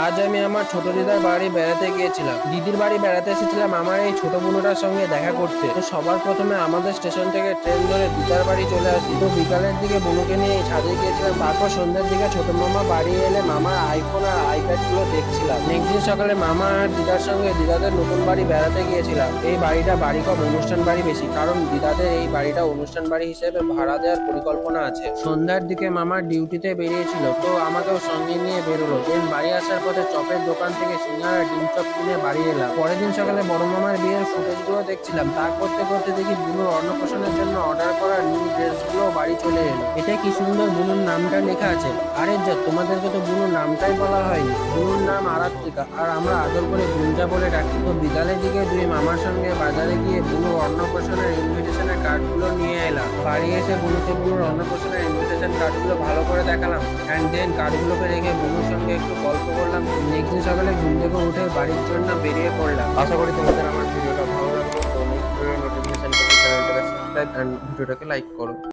আজ আমি আমার ছোট দিদার বাড়ি বেড়াতে গিয়েছিলাম। দিদির বাড়ি বেড়াতে এসেছিলাম আমার এই ছোট বোনটার সঙ্গে দেখা করতে। তো সবার প্রথমে আমাদের স্টেশন থেকে ট্রেন ধরে দিদার বাড়ি চলে আসি। তো বিকালের দিকে বোনুকে নিয়ে ছাদে গিয়েছিলাম। তারপর সন্ধ্যের দিকে ছোট মামা বাড়ি এলে মামার আইফোন আর আইপ্যাডগুলো দেখছিলাম। নেক্সট দিন সকালে মামা আর দিদার সঙ্গে দিদাদের নতুন বাড়ি বেড়াতে গিয়েছিলাম। এই বাড়িটা বাড়ি কম অনুষ্ঠান বাড়ি বেশি, কারণ দিদাদের এই বাড়িটা অনুষ্ঠান বাড়ি হিসেবে ভাড়া দেওয়ার পরিকল্পনা আছে। সন্ধ্যার দিকে মামার ডিউটিতে বেরিয়েছিল, তো আমাকেও সঙ্গে নিয়ে বেরোলো। দেন বাড়ি আসার পথে চপের দোকান থেকে সিঙ্গারা, ডিম চপ কিনে বাড়ি এলাম। পরের দিন সকালে বড় মামার বিয়ের ফুটেজগুলো দেখছিলাম। তা করতে করতে দেখি বুনুর অন্নপ্রাশনের জন্য অর্ডার করা নিউ ড্রেসগুলো বাড়ি চলে এলো। এটা কি সুন্দর বুনুর নামটা লেখা আছে? আরে যা, তোমাদেরকে তো বুনুর নামটাই বলা হয়নি। বুনুর নাম আরাত্রিকা। আর আমরা আদর করে গুঞ্জা বলে ডাকি। তো বিকালের দিকে দুই মামার সঙ্গে বাজারে গিয়ে বুনুর অন্নপ্রাশনের ইনভিটেশনের কার্ডগুলো নিয়ে এলাম। বাড়ি এসে বুনুকে বুনুর অন্নপ্রাশনের ইনভিটেশন কার্ডগুলো ভালো করে দেখালাম। অ্যান্ড দেন কার্ডগুলোকে রেখে বুনুর সকালে ঘুম থেকে উঠে বাড়ির জন্য বেরিয়ে পড়লাম। আশা করি তোমাদের আমার ভিডিওটা ভালো লাগবে নোটিফিকেশন চ্যানেলটাকে সাবস্ক্রাইব অ্যান্ড ভিডিওটাকে লাইক করো।